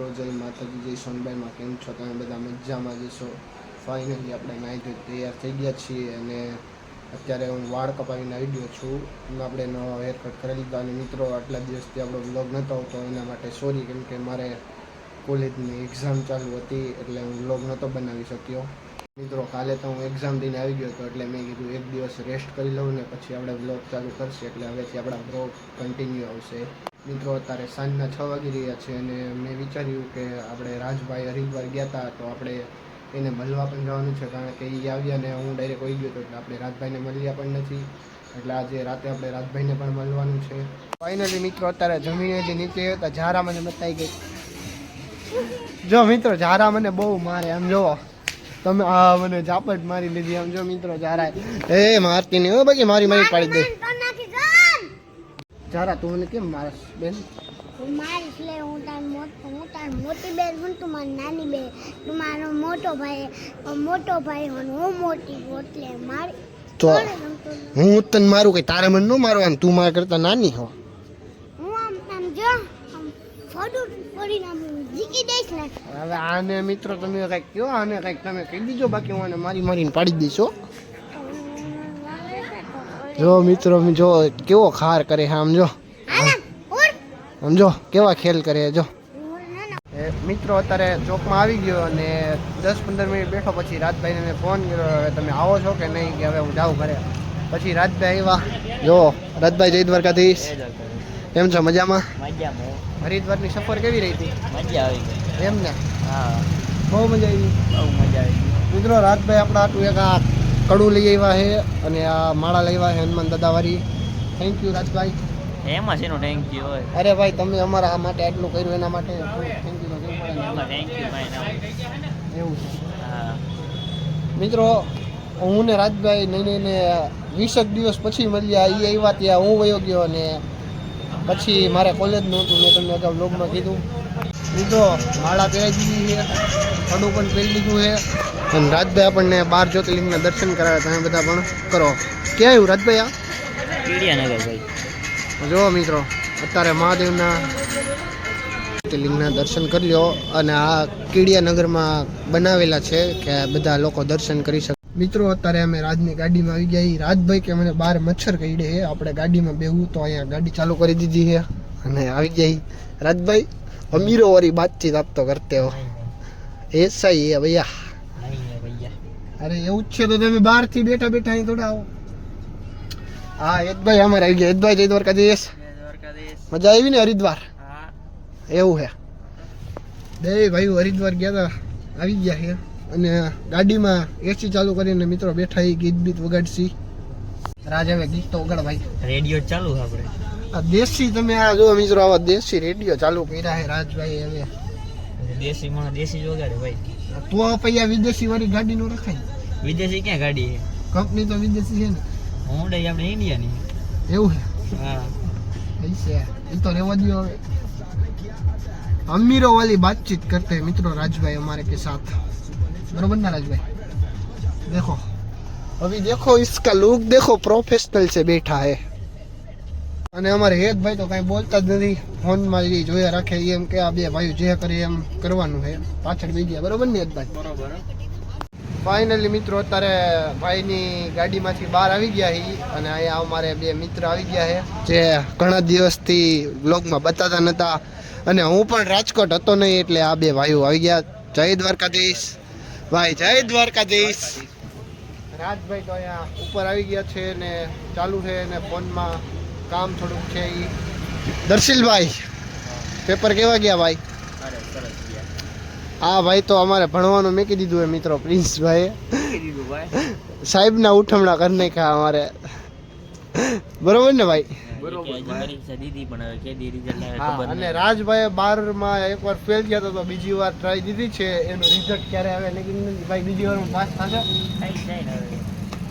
મિત્રો જય માતાજી, જય સોનબાઈમાં કેમ છો? તમે બધા મજામાં જશો ફાઇનલી આપણે નાહી ધોઈ તૈયાર થઈ ગયા છીએ અને અત્યારે હું વાળ કપાવીને આવી ગયો છું. આપણે એનો હેરકટ કરી લીધો અને મિત્રો, આટલા દિવસથી આપણો વ્લોગ નહોતો આવતો, એના માટે સોરી કેમ કે મારે કોલેજની એક્ઝામ ચાલુ હતી એટલે હું વ્લોગ નહોતો બનાવી શક્યો. મિત્રો, કાલે તો હું એક્ઝામ દઈને આવી ગયો હતો, એટલે મેં કીધું એક દિવસ રેસ્ટ કરી લઉં ને પછી આપણે વ્લોગ ચાલુ કરશે, એટલે હવેથી આપણા વ્લોગ કન્ટિન્યુ આવશે. મિત્રો, અત્યારે સાંજના છ વાગી રહ્યા છે અને મેં વિચાર્યું કે આપણે રાજભાઈ હરિદ્વાર ગયા હતા તો આપણે એને મળવા પણ જવાનું છે, કારણ કે એ આવ્યા ને હું ડાયરેક્ટ હોઈ ગયો હતો, એટલે આપણે રાજભાઈને મળ્યા પણ નથી. એટલે આજે રાતે આપણે રાજભાઈને પણ મળવાનું છે. ફાઇનલી મિત્રો, અત્યારે જમીને જે નીચે હતા, ઝારા મને બતાવી ગઈ જો મિત્રો, ઝારા મને બહુ મારે, આમ જોવો તમે આ મને ઝાપટ મારી લીધી, આમ જો મિત્રો ઝારા એ મારતી નહીં, હો બાકી મારી મારી પાડી દે. ઝારા તું મને કેમ મારસ બેન? હું મારીશ લે હું તાર મોટ હું તાર મોટી બેન હું તું મારી નાની બેન. તું મારો મોટો ભાઈ મોટો ભાઈ હું હું મોટી એટલે મારી તો? હું તને મારું કઈ તારે મને ન મારવાનું? તું મારા કરતા નાની હો હું આમ આમ જો આમ ફોટો પડીને આમ જીકી દઈશ ને. હવે આને મિત્રો તમે કંઈક કયો આને કંઈક તમે કહી દીજો બાકી હું આને મારી મારીને પાડી દઈશ હો તો હું લાગે છે તો પડી. જો મિત્રો જો કેવો ખાર કરે છે આમ જો. આમ જો કેવા ખેલ કરે જો. મિત્રો અત્યારે ચોકમાં આવી ગયો અને દસ પંદર મિનિટ બેઠો પછી રાજભાઈને મેં ફોન કર્યો હવે તમે આવો છો કે નહીં કે હવે હું જાઉં ઘરે. પછી રાજભાઈ આવ્યા. જો રાજભાઈ જય દ્વારકાધીશ. કેમ છો મજામાં? મજામાં. હરિદ્વારની સફર કેવી રહી હતી? મજા આવી ગઈ. એમ ને હા. બહુ મજા આવી. બહુ મજા આવી મિત્રો રાજભાઈ આપણા આટલું એક આ કડું લઈ આવ્યા છે અને આ માળા લઈ આવ્યા છે હનુમાન દાદાવાળી. Thank you Rajbhai. એમાં શેનું થેન્ક યુ હોય. અરે ભાઈ તમે અમારા આ માટે આટલું કર્યું એના માટે. થેન્ક યુ થેન્ક યુ ભાઈ એવું છે. હા. મિત્રો હું ને રાજભાઈ નહીં ને વીસેક દિવસ પછી મળ્યા એ આવ્યા ત્યાં હું વયો ગયો અને પછી મારે કોલેજનું હતું મેં તમને અગાઉ બ્લોગમાં કીધું. મિત્રો માળા પહેરી દીધી છે કડું પણ પહેરી લીધું છે. અને રાજભાઈ આપણને બાર જ્યોતિર્લિંગના દર્શન કરાવ્યા તમે બધા પણ કરો. ક્યાં આવ્યું રાજભાઈ આ? કીડિયાનગર ભાઈ. જો મિત્રો અત્યારે મહાદેવના જ્યોતિર્લિંગના દર્શન કરી લો અને આ કીડિયાનગરમાં બનાવેલા છે કે બધા લોકો દર્શન કરી શકે. મિત્રો અત્યારે અમે રાજની ગાડીમાં આવી ગયા. રાજભાઈ કે મને બહાર મચ્છર કઈડે છે આપણે ગાડીમાં બેવું તો અહીંયા ગાડી ચાલુ કરી દીધી છે અને આવી ગયા ઈ. રાજભાઈ અમીરો વાળી બાતચીત આપતો કરતે હો. એસા હી હે ભૈયા. અરે એવું જ છે તો તમે બહારથી બેઠા બેઠા અહીં થોડા આવો. હા એદભાઈ અમારે આવી ગયા. હેતભાઈ જય દ્વારકાધીશ. મજા આવી ને હરિદ્વાર? એવું છે બે ભાઈ હરિદ્વાર ગયા હતા આવી ગયા છે અને ગાડીમાં એસી ચાલુ કરીને મિત્રો બેઠા એ ગીત બીત વગાડશી. રાજ હવે ગીત તો વગાડ ભાઈ. રેડિયો ચાલુ આપણે. આ દેશી તમે આ જો મિત્રો આવા દેશી રેડિયો ચાલુ કર્યા છે રાજભાઈ હવે. દેશી માં દેશી જ વગાડે ભાઈ તો પૈયા વિદેશી વાળી ગાડી નો રખાય વિદેશી ક્યાં ગાડી છે કંપની તો વિદેશી છે ને હોન્ડા આપણે ઇન્ડિયાની એવું છે હા એ છે એ તો રેવા દો હવે अमीरों वाली बातचीत करते हैं मित्रों राजभाई हमारे के साथ बरोबर ना राजभाई देखो अभी देखो इसका लुक देखो प्रोफेशनल से बैठा है અને અમારે હેતભાઈ તો કઈ બોલતા જ નથી. ફોનમાં જે જોયા રાખે એમ કે આ બે ભાઈઓ જે કરે એમ કરવાનું છે. પાછળ બી ગયા. બરોબર ને હેતભાઈ બરોબર. ફાઇનલી મિત્રો અત્યારે ભાઈની ગાડીમાંથી બહાર આવી ગયા છે. અને અહીંયા અમારે બે મિત્ર આવી ગયા છે જે ઘણા દિવસથી બ્લોગમાં બતાતા નતા. અને હું પણ રાજકોટ હતો નહીં એટલે આ બે ભાઈઓ આવી ગયા. જય દ્વારકાધીશ. ભાઈ જય દ્વારકાધીશ. રાજભાઈ તો અહીંયા ઉપર આવી ગયા છે ને ચાલુ છે ને ફોનમાં કામ થોડુંક છે એ દર્શિલભાઈ પેપર કેવા ગયા ભાઈ? આ ભાઈ તો અમારે ભણવાનું મેકી દીધું હે મિત્રો પ્રિન્સભાઈએ. દીધું ભાઈ. સાહેબના ઉઠમણા કરી નાખ્યા અમારે. બરોબર ને ભાઈ? દીધી હા અને રાજભાઈ બારમાં એકવાર ફેલ ગયા હતા તો બીજી વાર ટ્રાય દીધી છે. એનું રિઝલ્ટ ક્યારે આવે લેકિન ભાઈ બીજી વારમાં પાસ થશે?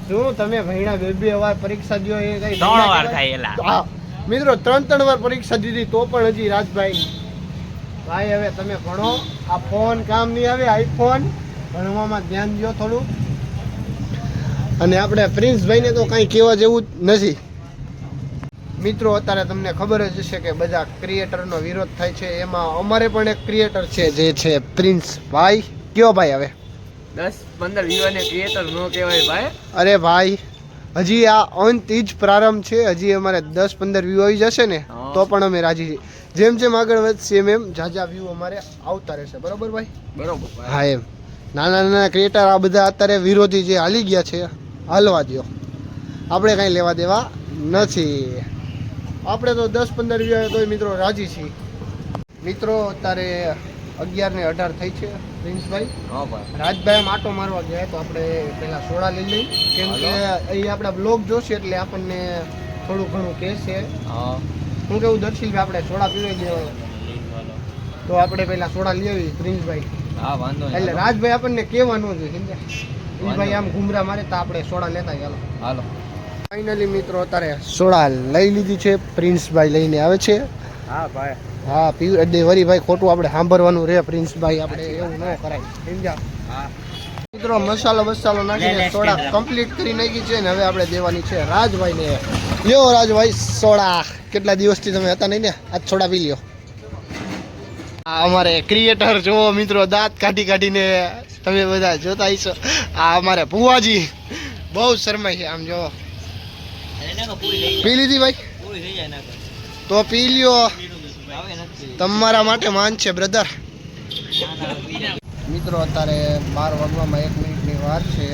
શું તમે ભણ્યા બે બે વાર પરીક્ષા દો એ કઈ ત્રણ વાર થાય હા. મિત્રો ત્રણ ત્રણ વાર પરીક્ષા દીધી તો પણ હજી રાજભાઈ. ભાઈ હવે તમે ભણો. આ ફોન કામ નહીં આવે આઈફોન. ભણવામાં ધ્યાન દો થોડું. અને આપણે પ્રિન્સભાઈને તો કાંઈ કહેવા જેવું જ નથી. મિત્રો અત્યારે તમને ખબર જ હશે કે બધા ક્રિએટરનો વિરોધ થાય છે. એમાં અમારે પણ એક ક્રિએટર છે જે છે પ્રિન્સ ભાઈ કયો ભાઈ હવે? દસ પંદર વિવાને ક્રિએટર નો કહેવાય ભાઈ. અરે ભાઈ હજી આ અંત જ પ્રારંભ છે. હજી અમારે દસ પંદર વ્યૂ આવી જશે ને તો પણ અમે રાજી છીએ. જેમ જેમ આગળ વધશે એમ એમ ઝાઝા વ્યૂ અમારે આવતા રહેશે. બરોબર ભાઈ? બરોબર હા એમ. નાના નાના ક્રિએટર આ બધા અત્યારે વિરોધી જે હાલી ગયા છે હાલવા દો આપણે કાંઈ લેવા દેવા નથી. આપણે તો દસ પંદર વ્યૂ આવે તો મિત્રો રાજી છીએ. મિત્રો અત્યારે અગિયાર ને અઢાર થઈ છે પ્રિન્સભાઈ. હા ભાઈ. રાજભાઈ આમ આટો મારવા ગયા તો આપણે પહેલા સોડા લઈ લઈ. કેમ કે એ આપણા બ્લોગ જોશે એટલે આપણને થોડું ઘણું કહેશે. હા. હું કેવું દર્શિલભાઈ આપણે સોડા પીવે દેવા તો આપણે પહેલા સોડા લઈ આવી પ્રિન્સભાઈ. હા વાંધો એટલે રાજભાઈ આપણને કહેવાનું જોઈએ સમજ્યા? ભાઈ આમ ઘૂમરા મારે તો આપણે સોડા લેતા ચાલો હાલો. ફાઇનલી મિત્રો અત્યારે સોડા લઈ લીધી છે પ્રિન્સભાઈ લઈને આવે છે. હા ભાઈ. હા પી દે વરી ભાઈ ખોટું આપણે સાંભળવાનું રે પ્રિન્સભાઈ આપણે એવું ન કરાય. સમજ્યા? હા. મિત્રો મસાલો મસાલો નાખીને સોડા કમ્પ્લીટ કરી નાખી છે ને હવે આપણે દેવાની છે રાજભાઈને. લ્યો રાજભાઈ સોડા. કેટલા દિવસથી તમે હતા નહીં ને? આજ સોડા પી લ્યો. આ અમારે ક્રિએટર જો મિત્રો દાંત કાઢી કાઢીને તમે બધા જોતા હશો. આ અમારે ભુવાજી. બહુ શરમાય છે આમ જો પી લીધી ભાઈ? તો પી લ્યો તમારા માટે માન છે બ્રધર મિત્રો, અત્યારે બાર વાગવામાં એક મિનિટની વાર છે.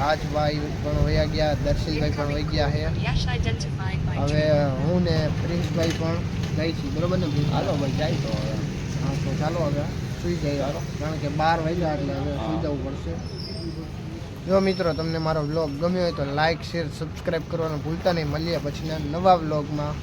રાજભાઈ પણ વયા ગયા, દર્શિલભાઈ પણ વહી ગયા છે. હવે હું ને પ્રિન્સભાઈ પણ જાય છીએ. બરોબર ને? હાલો ભાઈ, જાય તો હવે. હા, તો ચાલો હવે. સુઈ જાય હાલો. કારણ કે બાર વાગ્યા એટલે હવે સુઈ જવું પડશે. જો મિત્રો, તમને મારો વ્લોગ ગમ્યો હોય તો લાઇક શેર સબસ્ક્રાઈબ કરવાનું ભૂલતા નહીં. મળીએ પછીના નવા વ્લોગમાં